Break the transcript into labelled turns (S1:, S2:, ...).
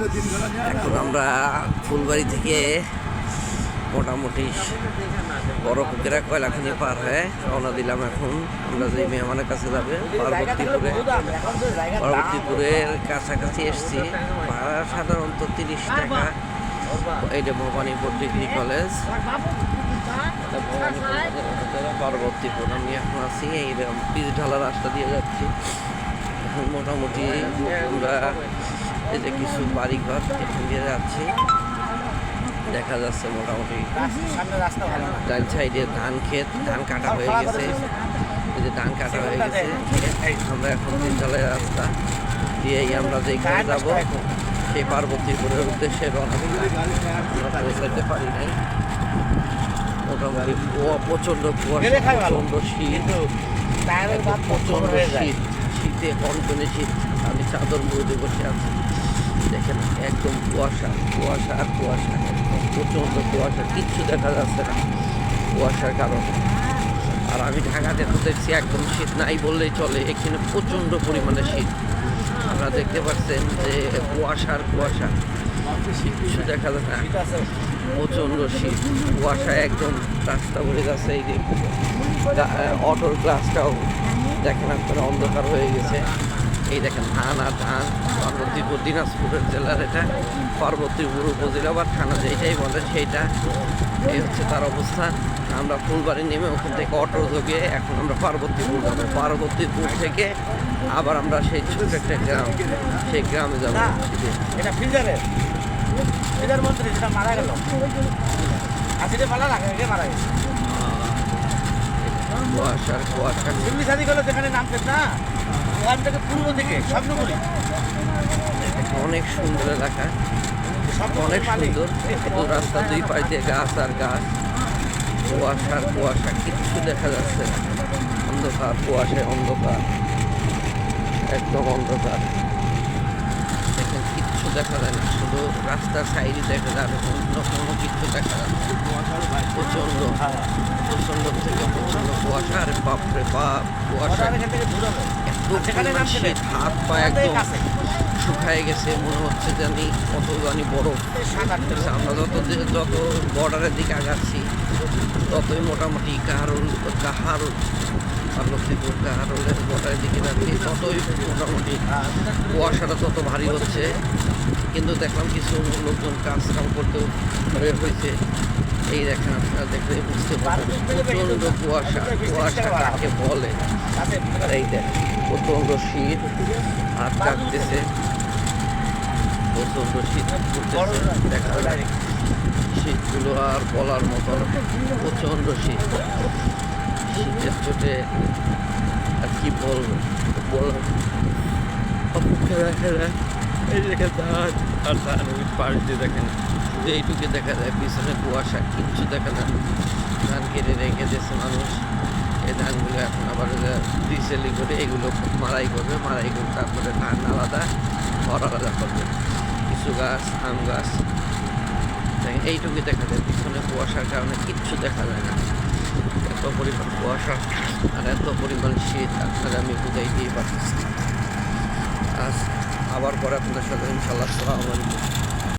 S1: এখন আমরা ফুলবাড়ি থেকে মোটামুটি বড় পুকুরা কয়লাখানি পার হয়ে রওনা দিলাম এখন। আমরা যে মেহমানের কাছে যাবে, পার্বতীপুরে। পার্বতীপুরের কাছাকাছি এসছি। ভাড়া সাধারণত তিরিশ টাকা। এইটা ভবানীপুর ডিগ্রি কলেজ। এটা পার্বতীপুর। আমি এখন আছি এই পিচ ঢালা রাস্তা দিয়ে যাচ্ছি। এখন মোটামুটি আমরা যে কিছু বাড়িঘর দিয়ে যাচ্ছে। দেখা যাচ্ছে মোটামুটি। ডান সাইডে ধান ক্ষেত, ধান কাটা হয়ে গেছে। এই যে ধান কাটা হয়ে গেছে। আমরা এখন তিনতলের রাস্তা দিয়েই আমরা যে যেখানে যাব, সেই পার্বতী পার্বতীপুরের উদ্দেশ্যে রওনা আমরা পৌঁছাতে পারি নাই। মোটামুটি কুয়া প্রচণ্ড কুয়াশা। প্রচণ্ড শীত। প্রচণ্ড শীত, শীতে কনকনে শীত। আমি চাদর মুড়ে বসে আছি। দেখেন, একদম কুয়াশা কুয়াশা আর কুয়াশা, একদম প্রচণ্ড কুয়াশা, কিচ্ছু দেখা যাচ্ছে না কুয়াশার কারণে। আর আমি ঢাকাতে তো দেখছি একদম শীত নাই বললেই চলে, এখানে প্রচণ্ড পরিমাণে শীত। আপনারা দেখতে পাচ্ছেন যে কুয়াশা আর কুয়াশা, কিচ্ছু দেখা যাচ্ছে না। প্রচণ্ড শীত, কুয়াশা একদম রাস্তা ভরে যাচ্ছে এই যে অটোর গ্লাসটাও দেখেন আপনারা অন্ধকার হয়ে গেছে। এই দেখেন ধান আর ধান পার্বতীপুর দিনাজপুরের জেলার এটা পার্বতীপুর উপজেলা বা থানা যেটাই বলে সেইটা। এই হচ্ছে তার অবস্থান আমরা ফুলবাড়ি নেমে ওখান থেকে অটো যোগে এখন আমরা পার্বতীপুর যাব। পার্বতীপুর থেকে আবার আমরা সেই ছোট একটা গ্রাম সেই গ্রামে যাব।
S2: এটা ফ্রিজার মন্ত্রী যেটা মারা গেল। আসিতে লাগে মারা গেছে।
S1: কুয়াশার কুয়াশা
S2: যেখানে নামতেন না? ওখান থেকে পূর্ব দিকে স্বপ্নপুরি
S1: অনেক সুন্দর এলাকা। অনেক সুন্দর। রাস্তা দুই পাশ দিয়ে গাছ আর গাছ। কুয়াশার কুয়াশা কিচ্ছু দেখা যাচ্ছে না। অন্ধকার কুয়াশায় অন্ধকার। একদম অন্ধকার। দেখেন কিচ্ছু দেখা যায় না। শুধু রাস্তার সাইডে দেখা যায় অন্য কোনো কিছু দেখা যাচ্ছে প্রচণ্ড প্রচণ্ড থেকে প্রচণ্ড কুয়াশা আর বাপরে বাপ কুয়াশা
S2: হবে।
S1: এত
S2: নামছিলেন,
S1: শীত, হাত পা একদম শুকায় গেছে মনে হচ্ছে জানি কত জানি বরফ। আমরা যত যত বর্ডারের দিকে আগাচ্ছি ততই মোটামুটি কাহারুল কাহারুল পার্বতীপুর কাহারুলের বর্ডারের দিকে যাচ্ছি ততই মোটামুটি কুয়াশাটা তত ভারী হচ্ছে। কিন্তু দেখলাম কিছু লোকজন কাজ কাম করতেও বের হয়েছে। এই দেখেন আপনারা দেখলে বুঝতে পারবেন প্রচণ্ড কুয়াশা কুয়াশা কাকে বলে? এই দেখ প্রচণ্ড শীত আর কাঁপতেছে প্রচণ্ড শীত দেখা যায় শীতগুলো আর বলার মতো। প্রচণ্ড শীত। শীতের চোটে আর কি বলব? বলার অপেক্ষা রাখে না। এই দেখেন ধান আর ধান, ওই দিয়ে দেখেন। এইটুকু দেখা যায়, পিছনে কুয়াশা, কিচ্ছু দেখা না। ধান কেটে রেখে দিয়েছে মানুষ। এই ধানগুলো এখন আবার রিসেলি করে এগুলো মারাই করবে মারাই করে তারপরে ধান আলাদা, ঘর আলাদা করবে। কিছু গাছ, আম গাছ দেখেন এইটুকু দেখা যায়, পিছনে কুয়াশার কারণে কিচ্ছু দেখা যায় না। এত পরিমাণ কুয়াশা আর এত পরিমাণ শীত আপনারা আমি বুঝাইতেই পারতেছি। আজ আবার পরে আপনার সাথে ইনশাল্লাহ সালাম আলাইকুম।